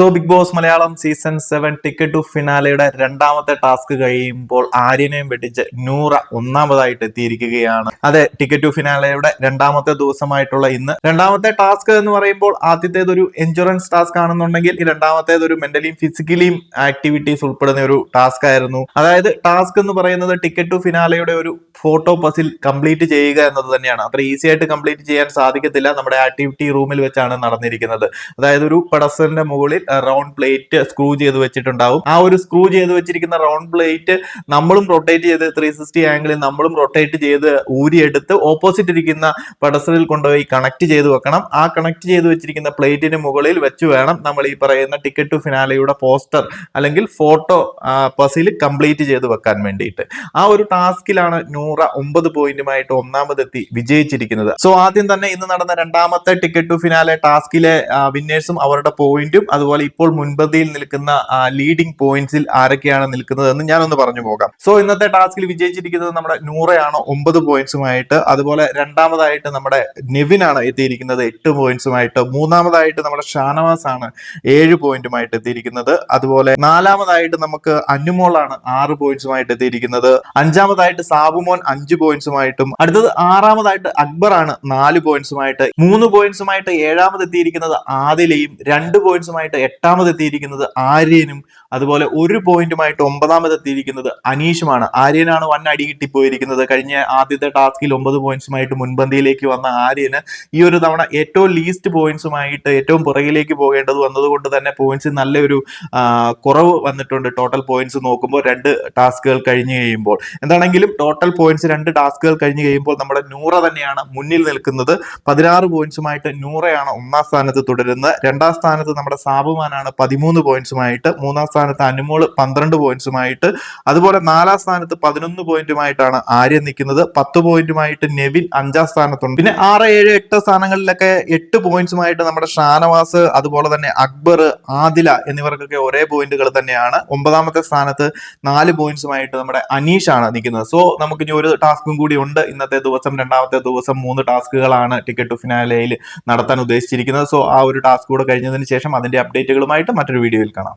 So Big Boss Malayalam season seven ticket to ഫിനാലയുടെ രണ്ടാമത്തെ task കഴിയുമ്പോൾ ആര്യനെയും വെട്ടിച്ച് നൂറ ഒന്നാമതായിട്ട് എത്തിയിരിക്കുകയാണ്. അതെ ടിക്കറ്റ് ടു ഫിനാലയുടെ രണ്ടാമത്തെ ദിവസമായിട്ടുള്ള ഇന്ന്. രണ്ടാമത്തെ ടാസ്ക് എന്ന് പറയുമ്പോൾ ആദ്യത്തേത് ഒരു എൻഷുറൻസ് ടാസ്ക് ആണെന്നുണ്ടെങ്കിൽ രണ്ടാമത്തേത് ഒരു മെന്റലിയും ഫിസിക്കലിയും ആക്ടിവിറ്റീസ് ഉൾപ്പെടുന്ന ഒരു ടാസ്ക് ആയിരുന്നു. അതായത് ടാസ്ക് എന്ന് പറയുന്നത് ടിക്കറ്റ് ടു ഫിനാലയുടെ ഒരു ഫോട്ടോ പസിൽ കംപ്ലീറ്റ് ചെയ്യുക എന്നത് തന്നെയാണ്. അത്ര ഈസി ആയിട്ട് കംപ്ലീറ്റ് ചെയ്യാൻ സാധിക്കത്തില്ല നമ്മുടെ ആക്ടിവിറ്റി റൂമിൽ വെച്ചാണ് നടന്നിരിക്കുന്നത്. അതായത് ഒരു പടസിന്റെ മുകളിൽ റൗണ്ട് പ്ലേറ്റ് സ്ക്രൂ ചെയ്ത് വെച്ചിട്ടുണ്ടാവും. ആ ഒരു സ്ക്രൂ ചെയ്ത് വെച്ചിരിക്കുന്ന റൗണ്ട് പ്ലേറ്റ് നമ്മളും റൊട്ടേറ്റ് ചെയ്ത് ത്രീ സിക്സ്റ്റി ആംഗിളിൽ നമ്മളും റൊട്ടേറ്റ് ചെയ്ത് ഊരിയെടുത്ത് ഓപ്പോസിറ്റ് ഇരിക്കുന്ന പടസറിൽ കൊണ്ടുപോയി കണക്ട് ചെയ്ത് വെക്കണം. ആ കണക്ട് ചെയ്ത് വെച്ചിരിക്കുന്ന പ്ലേറ്റിന് മുകളിൽ വെച്ച് വേണം നമ്മൾ ഈ പറയുന്ന ടിക്കറ്റ് ടു ഫിനാലയുടെ പോസ്റ്റർ അല്ലെങ്കിൽ ഫോട്ടോ പസിൽ കംപ്ലീറ്റ് ചെയ്ത് വെക്കാൻ വേണ്ടിയിട്ട്. ആ ഒരു ടാസ്കിലാണ് നൂറ ഒമ്പത് പോയിന്റുമായിട്ട് ഒന്നാമതെത്തി വിജയിച്ചിരിക്കുന്നത്. സോ ആദ്യം തന്നെ ഇന്ന് നടന്ന രണ്ടാമത്തെ ടിക്കറ്റ് ടു ഫിനാലെ ടാസ്കിലെ വിന്നേഴ്സും അവരുടെ പോയിന്റും അതുപോലെ ഇപ്പോൾ മുൻപന്തിയിൽ നിൽക്കുന്ന ലീഡിംഗ് പോയിന്റ്സിൽ ആരൊക്കെയാണ് നിൽക്കുന്നത് എന്ന് ഞാനൊന്ന് പറഞ്ഞു പോകാം. സോ ഇന്നത്തെ ടാസ്കിൽ വിജയിച്ചിരിക്കുന്നത് നമ്മുടെ നൂറയാണ് ഒമ്പത് പോയിന്റ്സുമായിട്ട് അതുപോലെ രണ്ടാമതായിട്ട് നമ്മുടെ നെവിനാണ് എത്തിയിരിക്കുന്നത് എട്ട് പോയിന്റ്സുമായിട്ട് മൂന്നാമതായിട്ട് നമ്മുടെ ഷാനവാസ് ആണ് ഏഴ് പോയിന്റുമായിട്ട് എത്തിയിരിക്കുന്നത് അതുപോലെ നാലാമതായിട്ട് നമുക്ക് അന്നുമോളാണ് ആറ് പോയിന്റ്സുമായിട്ട് എത്തിയിരിക്കുന്നത് അഞ്ചാമതായിട്ട് സാബുമോൻ അഞ്ച് പോയിന്റ്സുമായിട്ടും അടുത്തത് ആറാമതായിട്ട് അക്ബർ ആണ് നാല് പോയിന്റ്സുമായിട്ട് മൂന്ന് പോയിന്റ്സുമായിട്ട് ഏഴാമത് എത്തിയിരിക്കുന്നത് ആദിലയും രണ്ട് പോയിന്റ്സുമായിട്ട് എട്ടാമത് എത്തിയിരിക്കുന്നത് ആര്യനും അതുപോലെ ഒരു പോയിന്റുമായിട്ട് ഒമ്പതാമത് എത്തിയിരിക്കുന്നത് അനീഷുമാണ്. ആര്യനാണ് വൺ അടി കിട്ടിപ്പോയിരിക്കുന്നത്. കഴിഞ്ഞ ആദ്യത്തെ ടാസ്കിൽ ഒമ്പത് പോയിന്റ്സുമായിട്ട് മുൻപന്തിയിലേക്ക് വന്ന ആര്യന് ഈ ഒരു തവണ ഏറ്റവും ലീസ്റ്റ് പോയിന്റ്സുമായിട്ട് ഏറ്റവും പുറകിലേക്ക് പോകേണ്ടത് വന്നതുകൊണ്ട് തന്നെ പോയിന്റ്സ് നല്ലൊരു കുറവ് വന്നിട്ടുണ്ട് ടോട്ടൽ പോയിന്റ്സ് നോക്കുമ്പോൾ രണ്ട് ടാസ്കുകൾ കഴിഞ്ഞ് കഴിയുമ്പോൾ. എന്താണെങ്കിലും ടോട്ടൽ പോയിന്റ്സ് രണ്ട് ടാസ്കുകൾ കഴിഞ്ഞ് കഴിയുമ്പോൾ നമ്മുടെ നൂറ തന്നെയാണ് മുന്നിൽ നിൽക്കുന്നത്. പതിനാറ് പോയിന്റ്സുമായിട്ട് നൂറയാണ് ഒന്നാം സ്ഥാനത്ത് തുടരുന്നത്. രണ്ടാം സ്ഥാനത്ത് നമ്മുടെ സാബുമാനാണ് പതിമൂന്ന് പോയിന്റ്സുമായിട്ട് മൂന്നാം സ്ഥാനത്ത് അനുമോൾ പന്ത്രണ്ട് പോയിന്റ്സുമായിട്ട് അതുപോലെ നാലാം സ്ഥാനത്ത് പതിനൊന്ന് പോയിന്റുമായിട്ടാണ് ആര്യ നിൽക്കുന്നത്. പത്ത് പോയിന്റുമായിട്ട് നെവിൻ അഞ്ചാം സ്ഥാനത്തുണ്ട്. പിന്നെ ആറ് ഏഴ് എട്ട് സ്ഥാനങ്ങളിലൊക്കെ എട്ട് പോയിന്റ്സുമായിട്ട് നമ്മുടെ ഷാനവാസ് അതുപോലെ തന്നെ അക്ബർ ആദില എന്നിവർക്കൊക്കെ ഒരേ പോയിന്റുകൾ തന്നെയാണ്. ഒമ്പതാമത്തെ സ്ഥാനത്ത് നാല് പോയിന്റ്സുമായിട്ട് നമ്മുടെ അനീഷ് ആണ് നിൽക്കുന്നത്. സോ നമുക്ക് ഇനി ഒരു ടാസ്കും കൂടി ഉണ്ട്. ഇന്നത്തെ ദിവസം രണ്ടാമത്തെ ദിവസം മൂന്ന് ടാസ്കുകളാണ് ടിക്കറ്റ് ടു ഫിനാലയിൽ നടത്താൻ ഉദ്ദേശിച്ചിരിക്കുന്നത്. സോ ആ ഒരു ടാസ്ക് കൂടെ കഴിഞ്ഞതിന് ശേഷം അതിന്റെ അപ്ഡേറ്റുകളുമായിട്ട് മറ്റൊരു വീഡിയോയിൽ കാണാം.